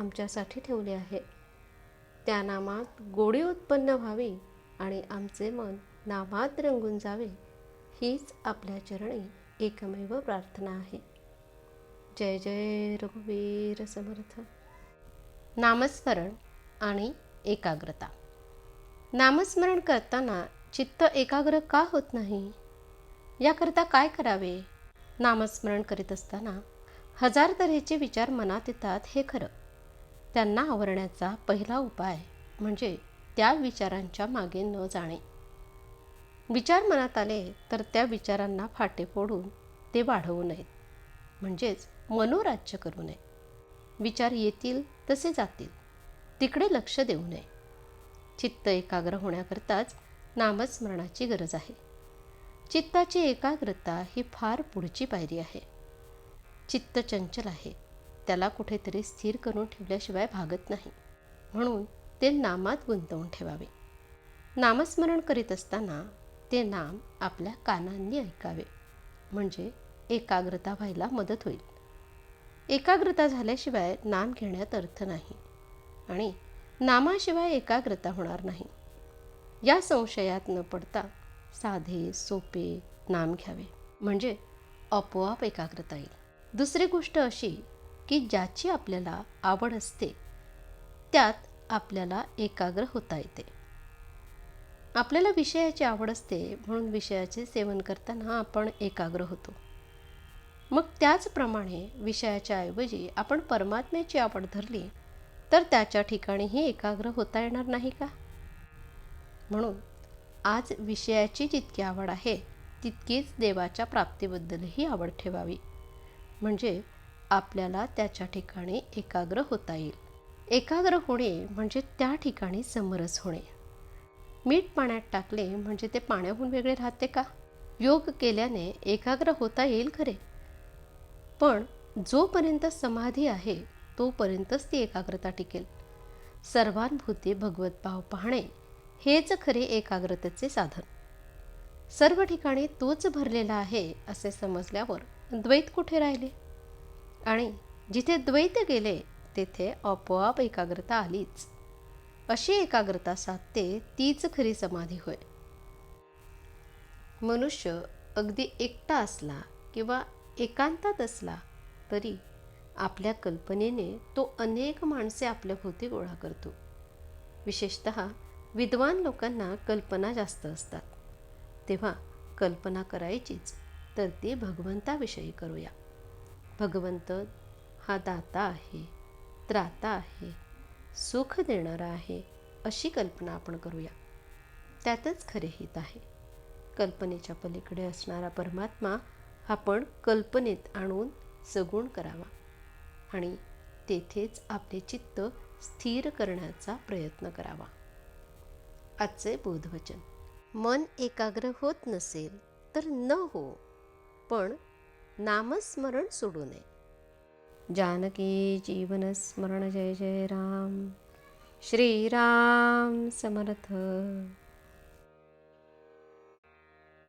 आमच्यासाठी ठेवले आहे. त्या नामात गोडी उत्पन्न व्हावी आणि आमचे मन नामात रंगून जावे हीच आपल्या चरणी एकमेव प्रार्थना आहे. जय जय रघुवीर समर्थ. नामस्मरण आणि एकाग्रता. नामस्मरण करताना चित्त एकाग्र का होत नाही? याकरता काय करावे? नामस्मरण करीत असताना हजार तऱ्हेचे विचार मनात येतात हे खरं. त्यांना आवरण्याचा पहिला उपाय म्हणजे त्या विचारांच्या मागे न जाणे. विचार मनात आले तर त्या विचारांना फाटे फोडून ते वाढवू नयेत म्हणजेच मनोराज्य करू नये. विचार येतील तसे जातील. तिकडे लक्ष देऊ नये. चित्त एकाग्र होण्याकरताच नामस्मरणाची गरज आहे. चित्ताची एकाग्रता ही फार पुढची पायरी आहे. चित्त चंचल आहे. त्याला कुठेतरी स्थिर करून ठेवल्याशिवाय भागत नाही. म्हणून ते नामात गुंतवून ठेवावे. नामस्मरण करीत असताना ते नाम आपल्या कानांनी ऐकावे. म्हणजे एकाग्रता व्हायला मदत होईल. एकाग्रता झाल्याशिवाय नाम घेण्यात अर्थ नाही. आणि नामाशिवाय एकाग्रता होणार नाही. या संशयात न पडता साधे सोपे नाम घ्यावे. म्हणजे आपोआप एकाग्रता येईल. दुसरी गोष्ट अशी की ज्याची आपल्याला आवड असते त्यात आपल्याला एकाग्र होता येते. आपल्याला विषयाची आवड असते म्हणून विषयाचे सेवन करताना आपण एकाग्र होतो. मग त्याचप्रमाणे विषयाच्या ऐवजी आपण परमात्म्याची आवड धरली तर त्याच्या ठिकाणीही एकाग्र होता येणार नाही का? म्हणून आज विषयाची जितकी आवड आहे तितकीच देवाच्या प्राप्तीबद्दलही आवड ठेवावी. म्हणजे आपल्याला त्याच्या ठिकाणी एकाग्र होता येईल. एकाग्र होणे म्हणजे त्या ठिकाणी समरस होणे. मीठ पाण्यात टाकले म्हणजे ते पाण्याहून वेगळे राहते का? योग केल्याने एकाग्र होता येईल खरे. पण जोपर्यंत समाधी आहे तोपर्यंतच ती एकाग्रता टिकेल. सर्वानुभूती भगवत भाव पाहणे हेच खरे एकाग्रतेचे साधन. सर्व ठिकाणी तोच भरलेला आहे असे समजल्यावर द्वैत कुठे राहिले? आणि जिथे द्वैत गेले तेथे आपोआप एकाग्रता आलीच. अशी एकाग्रता साधते तीच खरी समाधी होय. मनुष्य अगदी एकटा असला किंवा एकांतात असला तरी आपल्या कल्पनेने तो अनेक माणसे आपल्या भोवती गोळा करतो. विशेषत विद्वान लोकांना कल्पना जास्त असतात. तेव्हा कल्पना करायचीच तर ती भगवंताविषयी करूया. भगवंत हा दाता आहे त्राता आहे सुख देणारा आहे अशी कल्पना आपण करूया. त्यातच खरे हित आहे. कल्पनेच्या पलीकडे असणारा परमात्मा आपण कल्पनेत आणून सगुण करावा आणि तेथेच आपले चित्त स्थिर करण्याचा प्रयत्न करावा. आजचे बोधवचन. मन एकाग्र होत नसेल तर न हो पण नामस्मरण सोडू नये. जानकी जीवनस्मरण जय जय राम. श्रीराम समर्थ.